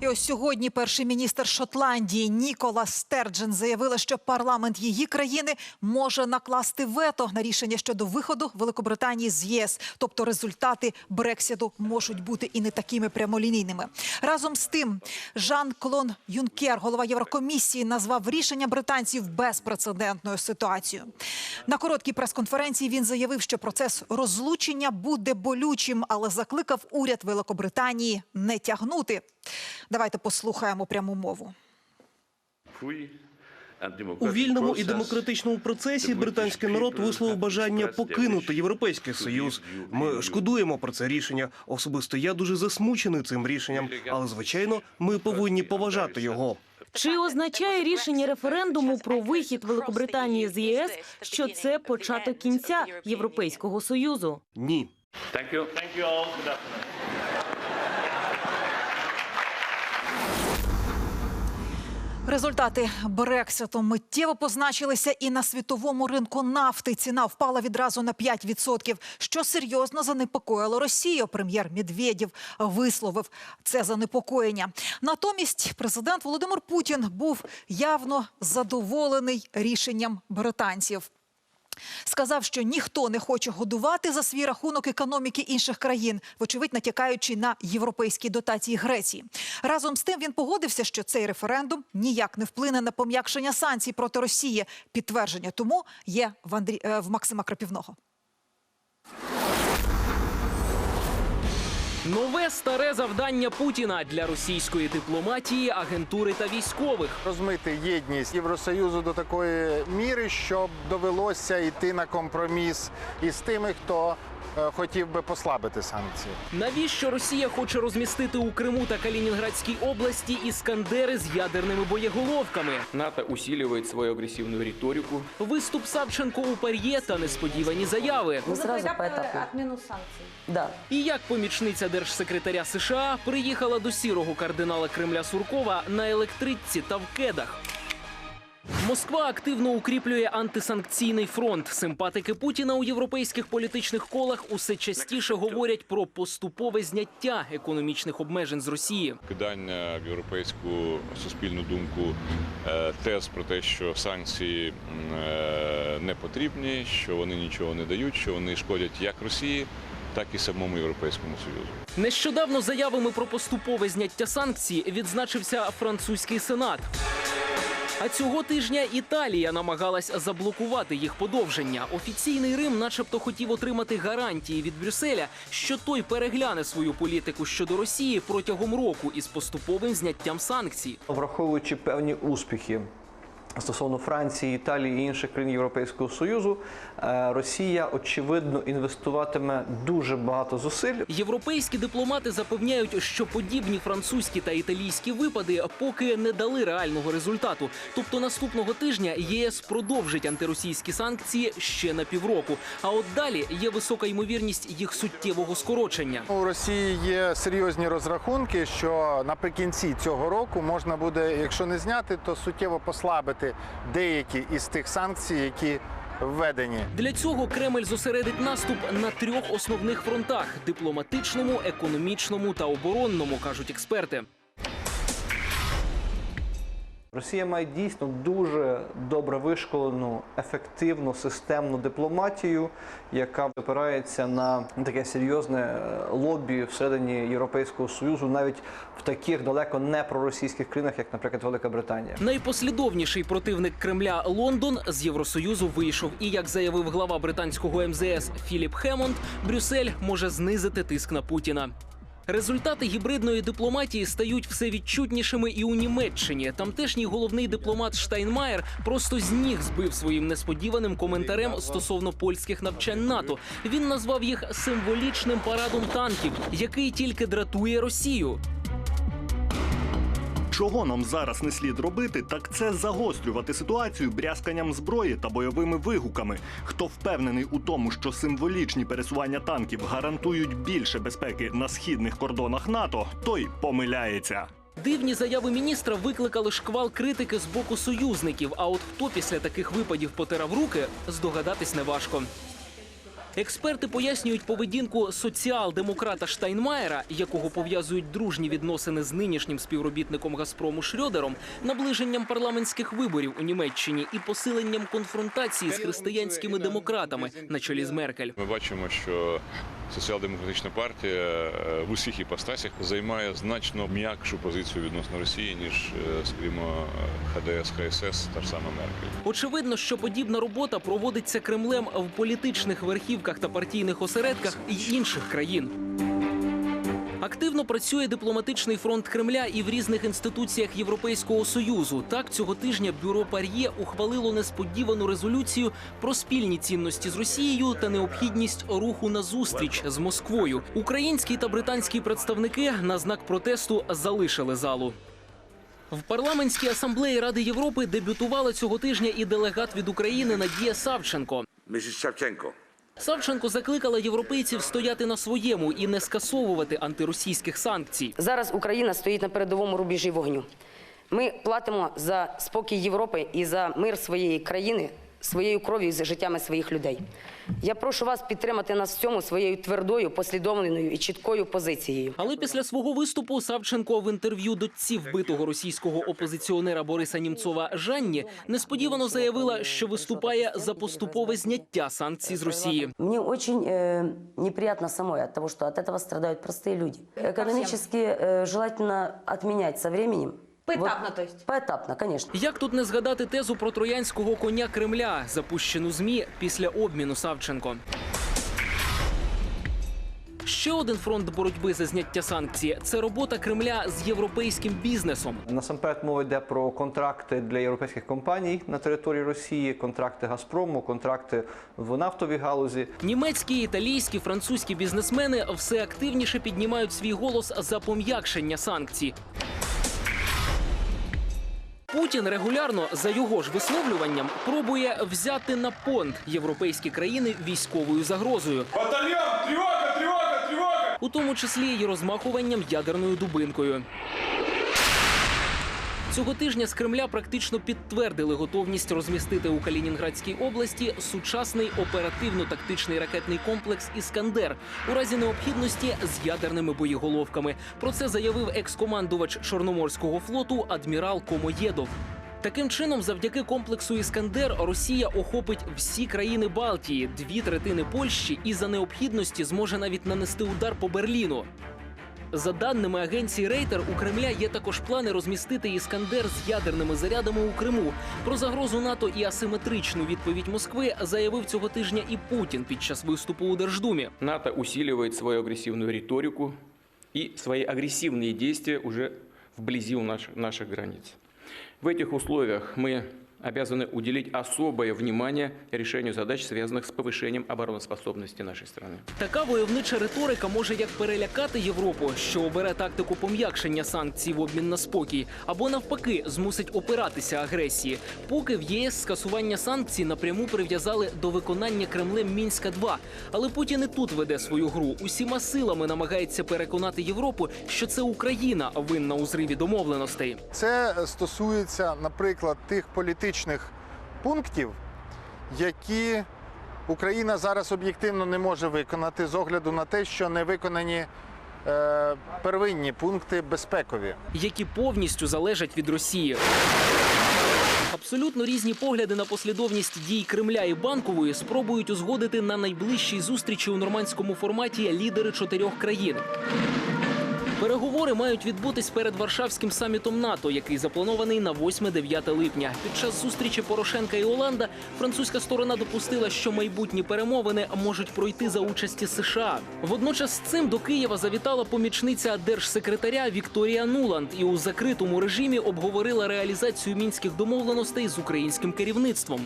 І ось сьогодні перший міністр Шотландії Нікола Стерджен заявила, що парламент її країни може накласти вето на рішення щодо виходу Великобританії з ЄС. Тобто результати Брексіту можуть бути і не такими прямолінійними. Разом з тим, Жан Клон Юнкер, голова Єврокомісії, назвав рішення британців безпрецедентною ситуацією. На короткій прес-конференції він заявив, що процес розлучення буде болючим, але закликав уряд Великобританії не тягнути. Давайте послухаємо пряму мову. У вільному і демократичному процесі британський народ висловив бажання покинути європейський союз. Ми шкодуємо про це рішення. Особисто я дуже засмучений цим рішенням, але звичайно, ми повинні поважати його. Чи означає рішення референдуму про вихід Великобританії з ЄС, що це початок кінця Європейського союзу? Ні. Thank you. Thank you all. Результати Брекситу миттєво позначилися і на світовому ринку нафти. Ціна впала відразу на 5%, що серйозно занепокоїло Росію. Прем'єр Медведєв висловив це занепокоєння. Натомість президент Володимир Путін був явно задоволений рішенням британців. Сказав, що ніхто не хоче годувати за свій рахунок економіки інших країн, вочевидь натякаючи на європейські дотації Греції. Разом з тим він погодився, що цей референдум ніяк не вплине на пом'якшення санкцій проти Росії. Підтвердження тому є в, Андрі... е, в Максима Крапівного. Нове старе завдання Путіна для російської дипломатії, агентури та військових. розмити єдність Євросоюзу до такої міри, щоб довелося йти на компроміс із тими, хто хотів би послабити санкції. Навіщо Росія хоче розмістити у Криму та Калінінградській області іскандери з ядерними боєголовками? НАТО усиливает свою агрессивную риторику. Виступ Савченко у Пар'є та несподівані заяви. Сразу по санкцій. Да. І як помічниця держсекретаря США приїхала до сірого кардинала Кремля Суркова на електричці та в кедах. Москва активно укріплює антисанкційний фронт. Симпатики Путіна у європейських політичних колах усе частіше говорять про поступове зняття економічних обмежень з Росії. кидання в європейську суспільну думку е, тез про те, що санкції е, не потрібні, що вони нічого не дають, що вони шкодять як Росії, так і самому Європейському Союзу. Нещодавно заявами про поступове зняття санкцій відзначився французький сенат. А цього тижня Італія намагалась заблокувати їх подовження. Офіційний Рим, начебто, хотів отримати гарантії від Брюсселя, що той перегляне свою політику щодо Росії протягом року із поступовим зняттям санкцій. Враховуючи певні успіхи стосовно Франції, Італії і інших країн Європейського Союзу, е, Росія очевидно інвестуватиме дуже багато зусиль Європейські дипломати запевняють, що подібні французькі та італійські випади поки не дали реального результату. Тобто наступного тижня ЄС продовжить антиросійські санкції ще на півроку. А от далі є висока ймовірність їх суттєвого скорочення. У Росії є серйозні розрахунки, що наприкінці цього року можна буде, якщо не зняти, то суттєво послабити деякі із тих санкцій, які введені. Для цього Кремль зосередить наступ на трьох основних фронтах: дипломатичному, економічному та оборонному, кажуть експерти. Росія має дійсно дуже добре вишколену, ефективну системну дипломатію, яка опирається на таке серйозне е, лобі всередині Європейського союзу, навіть в таких далеко не проросійських країнах, як, наприклад, Велика Британія. Найпослідовніший противник Кремля Лондон з Євросоюзу вийшов. І як заявив глава британського МЗС Філіп Хемонд, Брюссель може знизити тиск на Путіна. Результати гібридної дипломатії стають все відчутнішими і у Німеччині. Тамтешній головний дипломат Штайнмаєр просто з ніг збив своїм несподіваним коментарем стосовно польських навчань НАТО. Він назвав їх символічним парадом танків, який тільки дратує Росію. Чого нам зараз не слід робити, так це загострювати ситуацію брязканням зброї та бойовими вигуками. Хто впевнений у тому, що символічні пересування танків гарантують більше безпеки на східних кордонах НАТО, той помиляється. Дивні заяви міністра викликали шквал критики з боку союзників. А от хто після таких випадів потирав руки, здогадатись неважко. Експерти пояснюють поведінку соціал-демократа Штайнмаєра, якого пов'язують дружні відносини з нинішнім співробітником Газпрому Шрьодером, наближенням парламентських виборів у Німеччині і посиленням конфронтації з християнськими демократами на чолі з Меркель. Ми бачимо, що соціал-демократична партія е, в усіх іпостасях займає значно м'якшу позицію відносно Росії, ніж, е, скажімо, ХДС, ХСС, та ж сама Меркель. Очевидно, що подібна робота проводиться Кремлем в політичних верхівках та партійних осередках інших країн. Активно працює дипломатичний фронт Кремля і в різних інституціях Європейського союзу. Так цього тижня бюро Пар'є ухвалило несподівану резолюцію про спільні цінності з Росією та необхідність руху на зустріч з Москвою. Українські та британські представники на знак протесту залишили залу. В парламентській асамблеї Ради Європи дебютувала цього тижня і делегат від України Надія Савченко. Савченко закликала європейців стояти на своєму і не скасовувати антиросійських санкцій. Зараз Україна стоїть на передовому рубежі вогню. Ми платимо за спокій Європи і за мир своєї країни своєю кров'ю і за життями своїх людей. Я прошу вас підтримати нас в цьому своєю твердою, послідовною і чіткою позицією. Але після свого виступу Савченко в інтерв'ю дочці вбитого російського опозиціонера Бориса Німцова Жанні несподівано заявила, що виступає за поступове зняття санкцій з Росії. Мне очень э, неприятно самой от того, что от этого страдают простые люди. Экономически э, желательно отменять со временем. Поэтапно, то есть? Поэтапно, конечно. Як тут не згадати тезу про троянського коня Кремля, запущену змі після обміну Савченко? Ще один фронт боротьби за зняття санкцій це робота Кремля з європейським бізнесом. Насамперед мова йде про контракти для європейських компаній на території Росії, контракти Газпрому, контракти в нафтовій галузі. Німецькі, італійські, французькі бізнесмени все активніше піднімають свій голос за пом'якшення санкцій. Путін регулярно за його ж висловлюванням пробує взяти на понт європейські країни військовою загрозою. Батальйон! Тривога! Тривога! Тривога! у тому числі і розмахуванням ядерною дубинкою. Цього тижня з Кремля практично підтвердили готовність розмістити у Калінінградській області сучасний оперативно-тактичний ракетний комплекс Іскандер у разі необхідності з ядерними боєголовками. Про це заявив екс-командувач Чорноморського флоту адмірал Комоєдов. Таким чином, завдяки комплексу Іскандер, Росія охопить всі країни Балтії, дві третини Польщі і за необхідності зможе навіть нанести удар по Берліну. За даними агенції Рейтер, у Кремля є також плани розмістити іскандер з ядерними зарядами у Криму. Про загрозу НАТО і асиметричну відповідь Москви заявив цього тижня і Путін під час виступу у Держдумі. НАТО усиливает свою агрессивную риторику и свои агрессивные действия уже вблизи у наш- наших границ. В этих условиях мы обязаны уделить особое внимание решению задач, связанных с повышением обороноспособности нашей страны. Така войовнича риторика може як перелякати Європу, що обере тактику пом'якшення санкцій в обмін на спокій, або навпаки змусить опиратися агресії. Поки в ЄС скасування санкцій напряму прив'язали до виконання Кремлем Мінська 2 Але Путін і тут веде свою гру. Усіма силами намагається переконати Європу, що це Україна винна у зриві домовленостей. Це стосується, наприклад, тих політичних пунктів, які Україна зараз об'єктивно не може виконати з огляду на те, що не виконані е, первинні пункти безпекові. які повністю залежать від Росії. Абсолютно різні погляди на послідовність дій Кремля і банкової спробують узгодити на найближчій зустрічі у нормандському форматі лідери чотирьох країн. Переговори мають відбутись перед Варшавським самітом НАТО, який запланований на 8-9 липня. Під час зустрічі Порошенка і Оланда французька сторона допустила, що майбутні перемовини можуть пройти за участі США. Водночас з цим до Києва завітала помічниця держсекретаря Вікторія Нуланд і у закритому режимі обговорила реалізацію мінських домовленостей з українським керівництвом.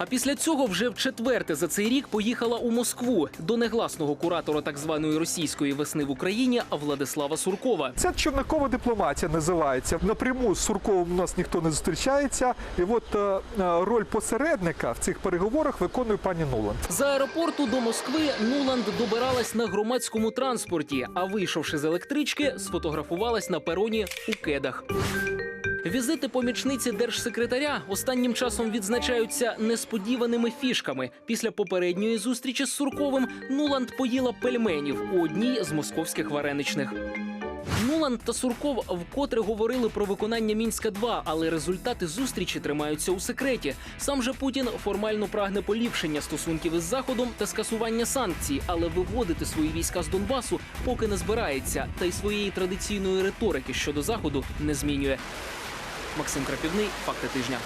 А після цього вже в четверте за цей рік поїхала у Москву до негласного куратора так званої російської весни в Україні Владислава Суркова. Це човникова дипломатія називається. Напряму з Сурковим у нас ніхто не зустрічається. І от е, е, роль посередника в цих переговорах виконує пані Нуланд. З аеропорту до Москви Нуланд добиралась на громадському транспорті, а вийшовши з електрички, сфотографувалась на пероні у кедах. Візити помічниці держсекретаря останнім часом відзначаються несподіваними фішками. Після попередньої зустрічі з Сурковим Нуланд поїла пельменів у одній з московських вареничних. Нуланд та Сурков вкотре говорили про виконання мінська 2 але результати зустрічі тримаються у секреті. Сам же Путін формально прагне поліпшення стосунків із заходом та скасування санкцій, але виводити свої війська з Донбасу поки не збирається, та й своєї традиційної риторики щодо заходу не змінює. Максим Крапівний, факти тижня.